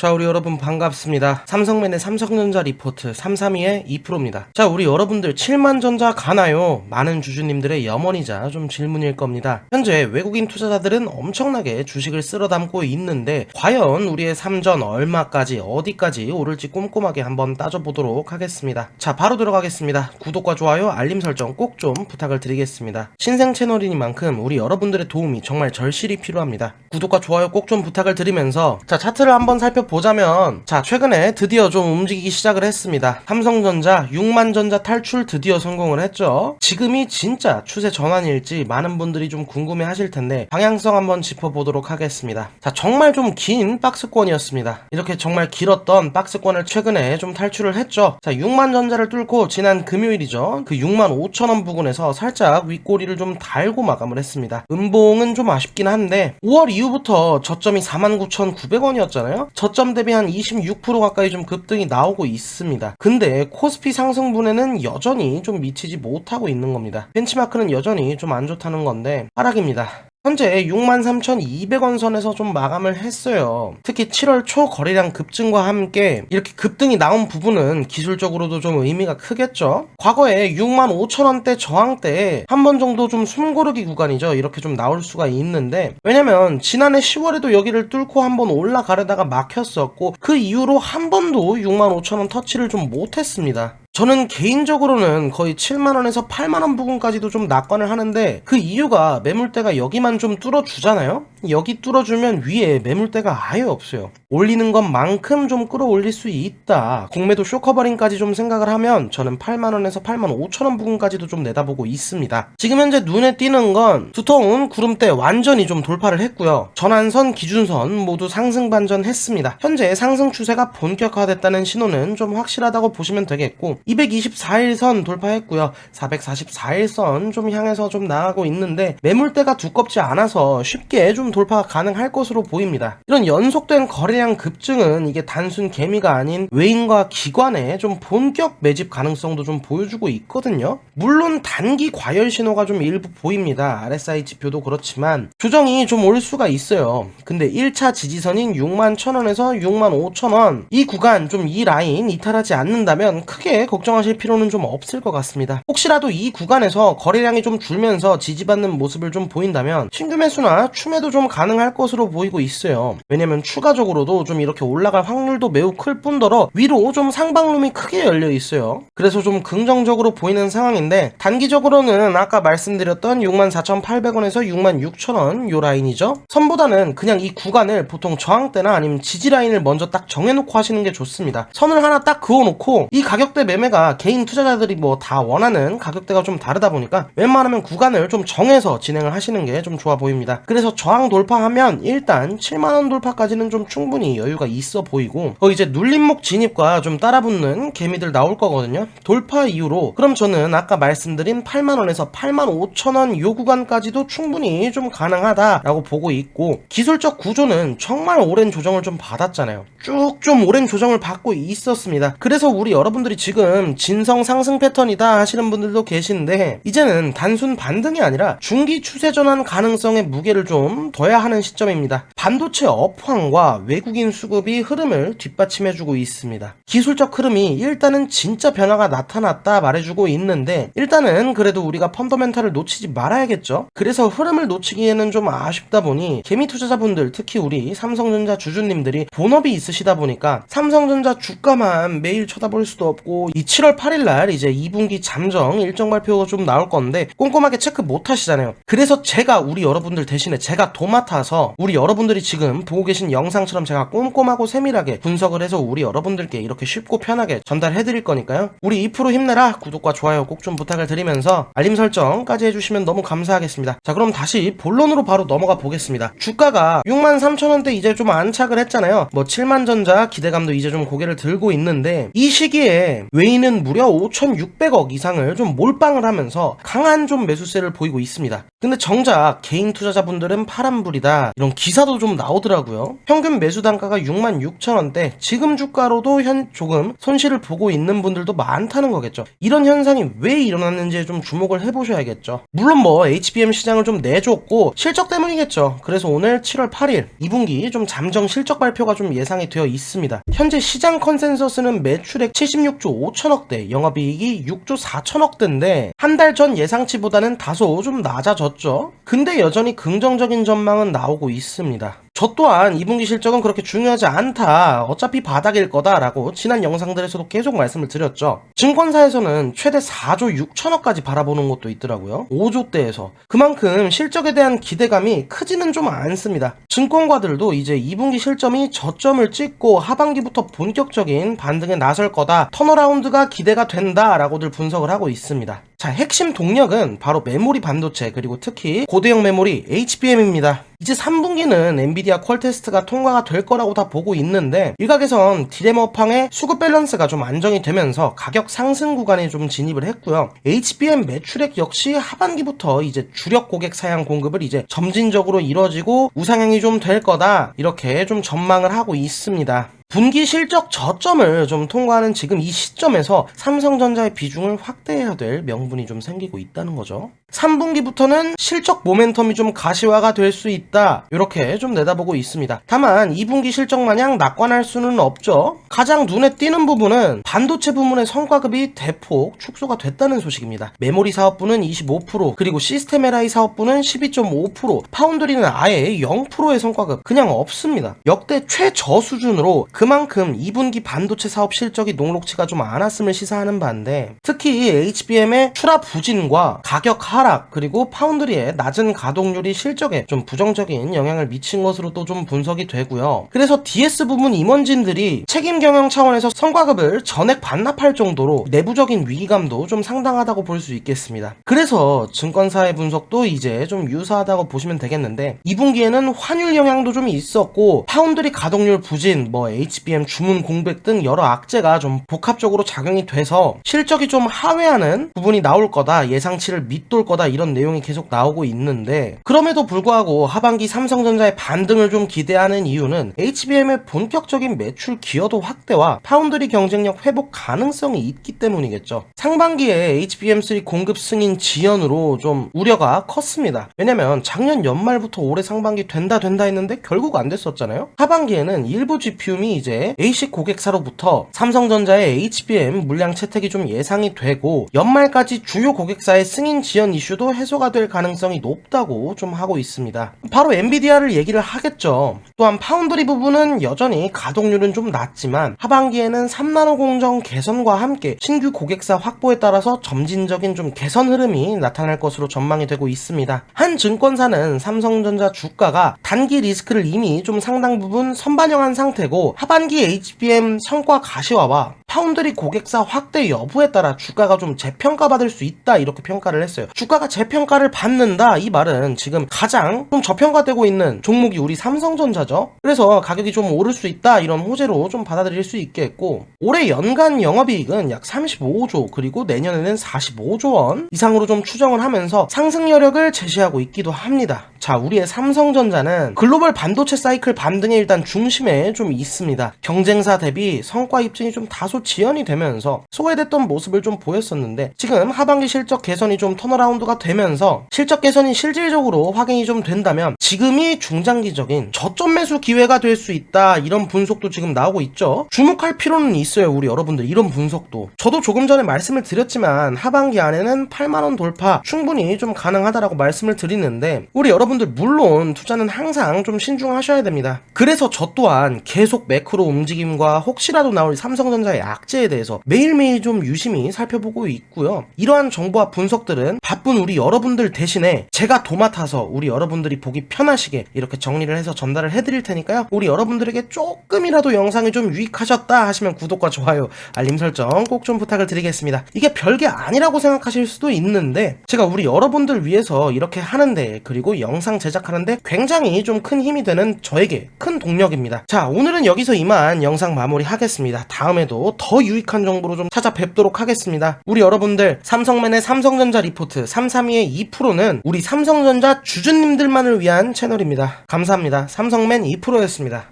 자, 우리 여러분 반갑습니다. 삼성맨의 삼성전자 리포트 332의 2%입니다. 자, 우리 여러분들 7만 전자 가나요? 많은 주주님들의 염원이자 좀 질문일 겁니다. 현재 외국인 투자자들은 엄청나게 주식을 쓸어 담고 있는데 과연 우리의 삼전 얼마까지 어디까지 오를지 꼼꼼하게 한번 따져보도록 하겠습니다. 자, 바로 들어가겠습니다. 구독과 좋아요, 알림 설정 꼭 좀 부탁을 드리겠습니다. 신생 채널이니만큼 우리 여러분들의 도움이 정말 절실히 필요합니다. 구독과 좋아요 꼭 좀 부탁을 드리면서 자, 차트를 한번 살펴 보자면 자, 최근에 드디어 좀 움직이기 시작을 했습니다. 삼성전자 6만 전자 탈출 드디어 성공을 했죠. 지금이 진짜 추세 전환일지 많은 분들이 좀 궁금해 하실 텐데 방향성 한번 짚어보도록 하겠습니다. 자, 정말 좀 긴 박스권이었습니다. 이렇게 정말 길었던 박스권을 최근에 좀 탈출을 했죠. 자, 6만 전자를 뚫고 지난 금요일이죠. 그 6만 5천 원 부근에서 살짝 윗꼬리를 좀 달고 마감을 했습니다. 음봉은 좀 아쉽긴 한데 5월 이후부터 저점이 49,900원이었잖아요. 저점 대비 한 26% 가까이 좀 급등이 나오고 있습니다. 근데 코스피 상승분에는 여전히 좀 미치지 못하고 있는 겁니다. 벤치마크는 여전히 좀 안 좋다는 건데 하락입니다. 현재 63,200원 선에서 좀 마감을 했어요. 특히 7월 초 거래량 급증과 함께 이렇게 급등이 나온 부분은 기술적으로도 좀 의미가 크겠죠. 과거에 65,000원대 저항 때한번 정도 좀 숨고르기 구간이죠. 이렇게 좀 나올 수가 있는데 왜냐면 지난해 10월에도 여기를 뚫고 한 번 올라가려다가 막혔었고 그 이후로 한 번도 65,000원 터치를 좀 못했습니다. 저는 개인적으로는 거의 7만원에서 8만원 부근까지도 좀 낙관을 하는데 그 이유가 매물대가 여기만 좀 뚫어주잖아요? 여기 뚫어주면 위에 매물대가 아예 없어요. 올리는 것만큼 좀 끌어올릴 수 있다. 공매도 쇼커버링까지 좀 생각을 하면 저는 8만원에서 8만 5천원 부근까지도 좀 내다보고 있습니다. 지금 현재 눈에 띄는 건 두터운 구름대 완전히 좀 돌파를 했고요. 전환선, 기준선 모두 상승 반전했습니다. 현재 상승 추세가 본격화됐다는 신호는 좀 확실하다고 보시면 되겠고 224일선 돌파했고요. 444일선 좀 향해서 좀 나가고 있는데 매물대가 두껍지 않아서 쉽게 좀 돌파가 가능할 것으로 보입니다. 이런 연속된 거래량 급증은 이게 단순 개미가 아닌 외인과 기관의 좀 본격 매집 가능성도 좀 보여주고 있거든요. 물론 단기 과열 신호가 좀 일부 보입니다. RSI 지표도 그렇지만 조정이 좀 올 수가 있어요. 근데 1차 지지선인 6만 1000원에서 6만 5000원 이 구간 좀 이 라인 이탈하지 않는다면 크게 걱정하실 필요는 좀 없을 것 같습니다. 혹시라도 이 구간에서 거래량이 좀 줄면서 지지받는 모습을 좀 보인다면 신규 매수나 추매도 좀 가능할 것으로 보이고 있어요. 왜냐면 추가적으로도 좀 이렇게 올라갈 확률도 매우 클 뿐더러 위로 좀 상방룸이 크게 열려 있어요. 그래서 좀 긍정적으로 보이는 상황인데 단기적으로는 아까 말씀드렸던 64,800원에서 66,000원 요 라인이죠. 선보다는 그냥 이 구간을 보통 저항대나 아니면 지지 라인을 먼저 딱 정해놓고 하시는 게 좋습니다. 선을 하나 딱 그어놓고 이 가격대 매매가 개인 투자자들이 뭐 다 원하는 가격대가 좀 다르다 보니까 웬만하면 구간을 좀 정해서 진행을 하시는 게 좀 좋아 보입니다. 그래서 저항 돌파하면 일단 7만원 돌파까지는 좀 충분히 여유가 있어 보이고 어 이제 눌림목 진입과 좀 따라붙는 개미들 나올 거거든요. 돌파 이후로 그럼 저는 아까 말씀드린 8만원에서 8만 5천원 요 구간까지도 충분히 좀 가능하다라고 보고 있고 기술적 구조는 정말 오랜 조정을 좀 받았잖아요. 쭉 좀 오랜 조정을 받고 있었습니다. 그래서 우리 여러분들이 지금 진성 상승 패턴이다 하시는 분들도 계신데 이제는 단순 반등이 아니라 중기 추세 전환 가능성의 무게를 좀 둬야 하는 시점입니다. 반도체 업황과 외국인 수급이 흐름을 뒷받침해주고 있습니다. 기술적 흐름이 일단은 진짜 변화가 나타났다 말해주고 있는데 일단은 그래도 우리가 펀더멘탈을 놓치지 말아야겠죠. 그래서 흐름을 놓치기에는 좀 아쉽다 보니 개미 투자자분들 특히 우리 삼성전자 주주님들이 본업이 있으시다 보니까 삼성전자 주가만 매일 쳐다볼 수도 없고 이 7월 8일 날 이제 2분기 잠정 일정 발표가 좀 나올 건데 꼼꼼하게 체크 못 하시잖아요. 그래서 제가 우리 여러분들 대신에 제가 도맡아서 우리 여러분들이 지금 보고 계신 영상처럼 제가 꼼꼼하고 세밀하게 분석을 해서 우리 여러분들께 이렇게 쉽고 편하게 전달해 드릴 거니까요. 우리 2% 힘내라 구독과 좋아요 꼭 좀 부탁을 드리면서 알림 설정까지 해주시면 너무 감사하겠습니다. 자 그럼 다시 본론으로 바로 넘어가 보겠습니다. 주가가 6만 3천 원대 이제 좀 안착을 했잖아요. 뭐 7만 전자 기대감도 이제 좀 고개를 들고 있는데 이 시기에 외인은 무려 5,600억 이상을 좀 몰빵을 하면서 강한 좀 매수세를 보이고 있습니다. 근데 정작 개인 투자자분들은 파란 불이다 이런 기사도 좀 나오더라고요. 평균 매수 단가가 6만 6천 원대 지금 주가로도 현 조금 손실을 보고 있는 분들도 많다는 거겠죠. 이런 현상이 왜 일어났는지에 좀 주목을 해보셔야겠죠. 물론 뭐 HBM 시장을 좀 내줬고 실적 때문이겠죠. 그래서 오늘 7월 8일 2분기 좀 잠정 실적 발표가 좀 예상이 되어 있습니다. 현재 시장 컨센서스는 매출액 76조 5천억대, 영업이익이 6조 4천억대인데 한 달 전 예상치보다는 다소 좀 낮아졌죠. 근데 여전히 긍정적인 전망은 나오고 있습니다. 저 또한 2분기 실적은 그렇게 중요하지 않다. 어차피 바닥일 거다라고 지난 영상들에서도 계속 말씀을 드렸죠. 증권사에서는 최대 4조 6천억까지 바라보는 것도 있더라고요. 5조대에서. 그만큼 실적에 대한 기대감이 크지는 좀 않습니다. 증권가들도 이제 2분기 실점이 저점을 찍고 하반기부터 본격적인 반등에 나설 거다. 턴어라운드가 기대가 된다라고들 분석을 하고 있습니다. 자, 핵심 동력은 바로 메모리 반도체 그리고 특히 고대형 메모리 HBM입니다. 이제 3분기는 엔비디아 퀄 테스트가 통과가 될 거라고 다 보고 있는데 일각에선 디램 업황의 수급 밸런스가 좀 안정이 되면서 가격 상승 구간에 좀 진입을 했고요. HBM 매출액 역시 하반기부터 이제 주력 고객 사양 공급을 이제 점진적으로 이뤄지고 우상향이 좀 될 거다 이렇게 좀 전망을 하고 있습니다. 분기 실적 저점을 좀 통과하는 지금 이 시점에서 삼성전자의 비중을 확대해야 될 명분이 좀 생기고 있다는 거죠. 3분기부터는 실적 모멘텀이 좀 가시화가 될 수 있다. 이렇게 좀 내다보고 있습니다. 다만 2분기 실적 마냥 낙관할 수는 없죠. 가장 눈에 띄는 부분은 반도체 부문의 성과급이 대폭 축소가 됐다는 소식입니다. 메모리 사업부는 25%, 그리고 시스템 LI 사업부는 12.5%, 파운드리는 아예 0%의 성과급 그냥 없습니다. 역대 최저 수준으로 그만큼 2분기 반도체 사업 실적이 녹록치가 좀 않았음을 시사하는 바인데 특히 HBM의 출하 부진과 가격 하락 그리고 파운드리의 낮은 가동률이 실적에 좀 부정적인 영향을 미친 것으로도 좀 분석이 되고요. 그래서 DS 부문 임원진들이 책임 경영 차원에서 성과급을 전액 반납할 정도로 내부적인 위기감도 좀 상당하다고 볼 수 있겠습니다. 그래서 증권사의 분석도 이제 좀 유사하다고 보시면 되겠는데 2분기에는 환율 영향도 좀 있었고 파운드리 가동률 부진, 뭐 HBM 주문 공백 등 여러 악재가 좀 복합적으로 작용이 돼서 실적이 좀 하회하는 부분이 나올 거다 예상치를 밑돌 거다 이런 내용이 계속 나오고 있는데 그럼에도 불구하고 하반기 삼성전자의 반등을 좀 기대하는 이유는 HBM의 본격적인 매출 기여도 확대와 파운드리 경쟁력 회복 가능성이 있기 때문이겠죠. 상반기에 HBM3 공급 승인 지연으로 좀 우려가 컸습니다. 왜냐면 작년 연말부터 올해 상반기 된다 된다 했는데 결국 안 됐었잖아요. 하반기에는 일부 GPU이 이제 ASIC 고객사로부터 삼성전자의 HBM 물량 채택이 좀 예상이 되고 연말까지 주요 고객사의 승인 지연 이슈도 해소가 될 가능성이 높다고 좀 하고 있습니다. 바로 엔비디아를 얘기를 하겠죠. 또한 파운드리 부분은 여전히 가동률은 좀 낮지만 하반기에는 3나노 공정 개선과 함께 신규 고객사 확보에 따라서 점진적인 좀 개선 흐름이 나타날 것으로 전망이 되고 있습니다. 한 증권사는 삼성전자 주가가 단기 리스크를 이미 좀 상당 부분 선반영한 상태고 하반기 HBM 성과 가시화와 파운드리 고객사 확대 여부에 따라 주가가 좀 재평가받을 수 있다 이렇게 평가를 했어요. 주가가 재평가를 받는다 이 말은 지금 가장 좀 저평가되고 있는 종목이 우리 삼성전자죠. 그래서 가격이 좀 오를 수 있다 이런 호재로 좀 받아들일 수 있겠고 올해 연간 영업이익은 약 35조 그리고 내년에는 45조 원 이상으로 좀 추정을 하면서 상승 여력을 제시하고 있기도 합니다. 자, 우리의 삼성전자는 글로벌 반도체 사이클 반등에 일단 중심에 좀 있습니다. 경쟁사 대비 성과 입증이 좀 다소 지연이 되면서 소외됐던 모습을 좀 보였었는데 지금 하반기 실적 개선이 좀 턴어라운드가 되면서 실적 개선이 실질적으로 확인이 좀 된다면 지금이 중장기적인 저점 매수 기회가 될 수 있다 이런 분석도 지금 나오고 있죠. 주목할 필요는 있어요, 우리 여러분들 이런 분석도. 저도 조금 전에 말씀을 드렸지만 하반기 안에는 8만 원 돌파 충분히 좀 가능하다라고 말씀을 드리는데 우리 여러분들 물론 투자는 항상 좀 신중하셔야 됩니다. 그래서 저 또한 계속 매크로 움직임과 혹시라도 나올 삼성전자의 악재에 대해서 매일매일 좀 유심히 살펴보고 있고요. 이러한 정보와 분석들은 바쁜 우리 여러분들 대신에 제가 도맡아서 우리 여러분들이 보기 편하시게 이렇게 정리를 해서 전달을 해드릴 테니까요. 우리 여러분들에게 조금이라도 영상이 좀 유익하셨다 하시면 구독과 좋아요, 알림 설정 꼭 좀 부탁을 드리겠습니다. 이게 별게 아니라고 생각하실 수도 있는데 제가 우리 여러분들 위해서 이렇게 하는데 그리고 영상 제작하는데 굉장히 좀 큰 힘이 되는 저에게 큰 동력입니다. 자, 오늘은 여기서 이만 영상 마무리 하겠습니다. 다음에도 더 유익한 정보로 좀 찾아뵙도록 하겠습니다. 우리 여러분들 삼성맨의 삼성전자 리포트 332의 2%는 우리 삼성전자 주주님들만을 위한 채널입니다. 감사합니다. 삼성맨 2%였습니다.